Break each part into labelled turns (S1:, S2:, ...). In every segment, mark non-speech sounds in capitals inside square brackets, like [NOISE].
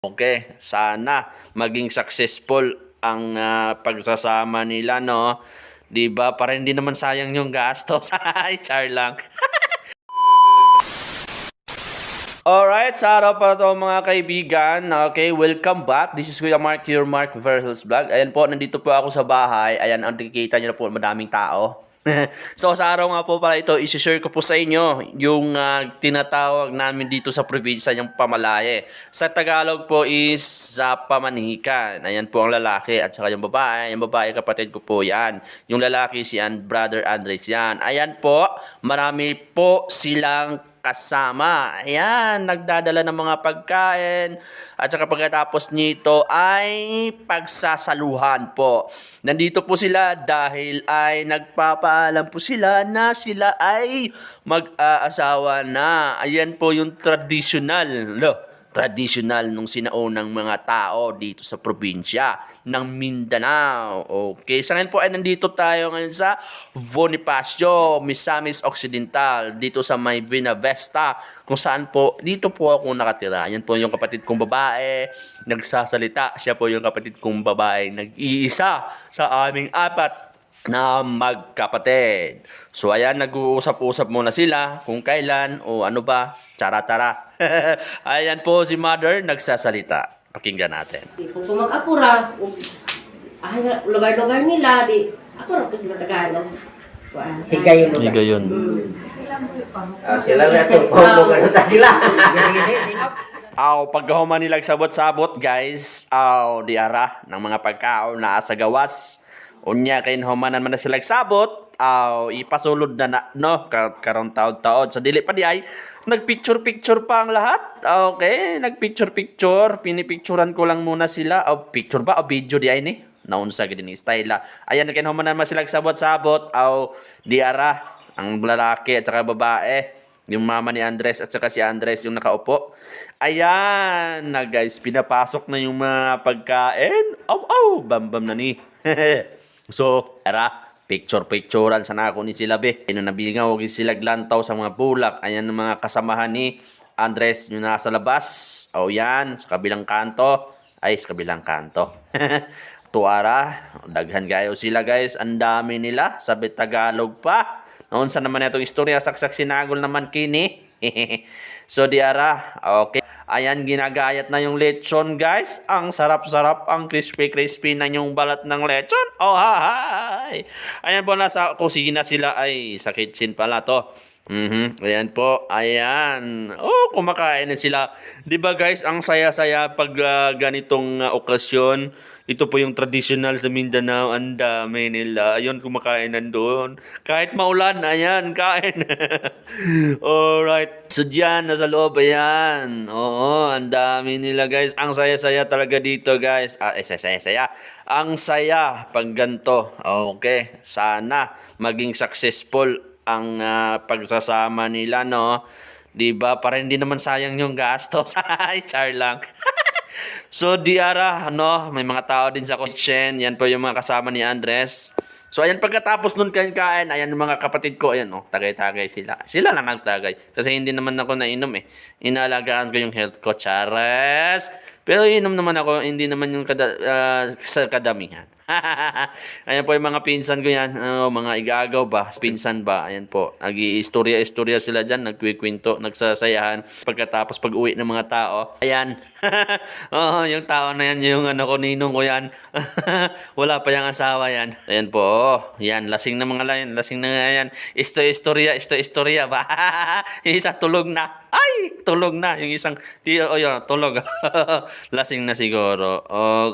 S1: Okay, sana maging successful ang ah, pagsasama nila, no? 'Di ba? Para hindi naman sayang yung gastos. [LAUGHS] Ay, char lang. [LAUGHS] Alright, sa araw pa to mga kaibigan. Okay, welcome back. This is Kuya Mark, your Mark Versus Vlog. Ayan po, nandito po ako sa bahay. Ayan, ang nakikita nyo na po, madaming tao. [LAUGHS] so sa araw nga po pala ito, isi-share ko po sa inyo yung ah, tinatawag namin dito sa probinsya yung pamalaye. Sa Tagalog po is Zapa Manhikan. Ayan po ang lalaki at saka yung babae. Yung babae kapatid ko po yan. Yung lalaki si An Brother Andres yan. Ayan po, marami po silang kasama. Ayan, nagdadala ng mga pagkain. At saka pagkatapos nito ay pagsasaluhan po. Nandito po sila dahil ay nagpapaalam po sila na sila ay mag-aasawa na. Ayan po yung traditional. Lo, traditional nung sinaunang mga tao dito sa probinsya ng Mindanao. Okay, sa ngayon po ay nandito tayo ngayon sa Bonifacio, Misamis Occidental, dito sa may Vesta, kung saan po, dito po ako nakatira. Yan po yung kapatid kong babae, nagsasalita. Siya po yung kapatid kong babae, nag-iisa sa aming apat na magkapatid. So ayan, nag-uusap-usap muna sila kung kailan o ano ba, tara-tara. [LAUGHS] ayan po si mother nagsasalita. Pakinggan natin.
S2: Kung tumag-apura, ug ay lugar-lugar nila, di ako ra kasi matagalan. Kuan.
S3: Higay mo ka.
S1: yun.
S3: Ah, sila na ito. Kung ano sa sila. [LAUGHS]
S1: Aw, pagkahuman nila sabot-sabot, guys, aw, di ara ng mga pagkaon na asa gawas. Unya kay humanan man na sila sabot, aw, ipasulod na na, no, Ka- karon taon-taon. Sa dili pa di ay, nagpicture-picture pa ang lahat. Okay, nagpicture-picture, pinipicturan ko lang muna sila. Aw, picture ba o video di ay ni? Naunsa gid ni style. ah. Ayan kay humanan man sila sabot-sabot, aw, di ara ang lalaki at saka babae. Yung mama ni Andres at saka si Andres yung nakaupo. Ayan na guys, pinapasok na yung mga pagkain. Aw, aw, bam-bam na ni. [LAUGHS] so, tara, picture-picturean sana ako ni sila be. Ino nabingaw og sila glantaw sa mga bulak. Ayan mga kasamahan ni Andres yung nasa labas. O yan, sa kabilang kanto. Ay, sa kabilang kanto. [LAUGHS] Tuara, daghan gayo sila guys. Ang dami nila. Sabi Tagalog pa. Noon sa naman itong istorya, saksak sinagol naman kini. [LAUGHS] so di ara, okay. Ayan, ginagayat na yung lechon, guys. Ang sarap-sarap, ang crispy-crispy na yung balat ng lechon. Oh, hi! Ayan po, nasa kusina sila. Ay, sa kitchen pala to. Mhm. Ayan po. Ayan. Oh, kumakain na sila. 'Di ba guys, ang saya-saya pag ah, ganitong ah, okasyon. Ito po yung traditional sa Mindanao. Ang dami nila. Ayun, kumakain nandoon. Kahit maulan, ayan, kain. [LAUGHS] Alright. So, dyan, nasa loob, ayan. Oo, ang dami nila, guys. Ang saya-saya talaga dito, guys. Ah, eh, saya-saya. Ang saya pag ganito. Okay. Sana maging successful ang ah, pagsasama nila, no? 'Di ba? Para hindi naman sayang yung gastos. [LAUGHS] Ay, char lang. [LAUGHS] so, Diara, ano, may mga tao din sa kitchen. Yan po yung mga kasama ni Andres. So, ayan, pagkatapos nun kain kain, ayan yung mga kapatid ko, ayan, oh, tagay-tagay sila. Sila lang nagtagay. Kasi hindi naman ako nainom eh. Inaalagaan ko yung health ko, chares. Pero inom naman ako, hindi naman yung kada, ah, sa kadamihan. [LAUGHS] ayan po yung mga pinsan ko yan. Oh, mga igagaw ba? Pinsan ba? Ayan po. Nag-istorya-istorya sila dyan. Nagkwikwento, nagsasayahan. Pagkatapos pag uwi ng mga tao. Ayan. [LAUGHS] Oo, yung tao na yan, yung ano ko, ninong ko yan. [LAUGHS] Wala pa yung asawa yan. Ayan po. Oh, yan, lasing na mga layan. Lasing na nga yan. Isto-istorya, isto-istorya ba? isa tulog na. Ay, tulog na. Yung isang, oh, yun, tulog. lasing na siguro.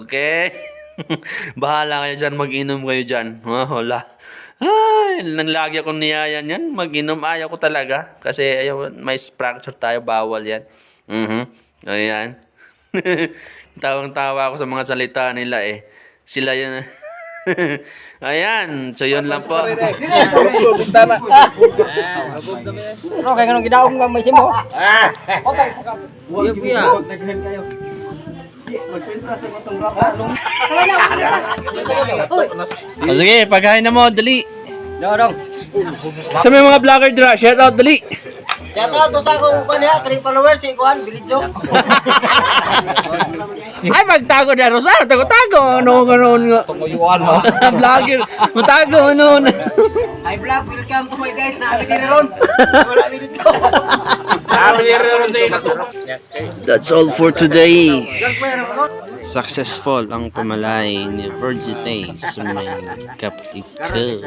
S1: Okay. [LAUGHS] Bahala kayo dyan, mag-inom kayo dyan. Ah, wala. Ay, nanlagi akong niyayan yan. Mag-inom, ayaw ko talaga. Kasi ayaw, may fracture tayo, bawal yan. Mhm. Ayan. [LAUGHS] Tawang-tawa ako sa mga salita nila eh. Sila yun. [LAUGHS] Ayan, so yun lang po.
S4: Bro, kaya ganun gidaong nga may simo.
S1: O sige, pagkain na mo, dali.
S4: Dong.
S1: Sa may mga vlogger dra, shout out, dali.
S4: Shout out to sa akong kuan niya, 3 followers si kuan Bilidjo. [LAUGHS]
S1: Ay, magtago na Rosario. Tago-tago. Ano ka noon nga?
S4: Tunguyuan mo.
S1: Vlogger. Magtago noon.
S4: Hi vlog, welcome to my guys na amin ron. Wala mi dito. [LAUGHS]
S1: That's all for today. Successful ang pamalay ni Virgin sa may kapatid ko.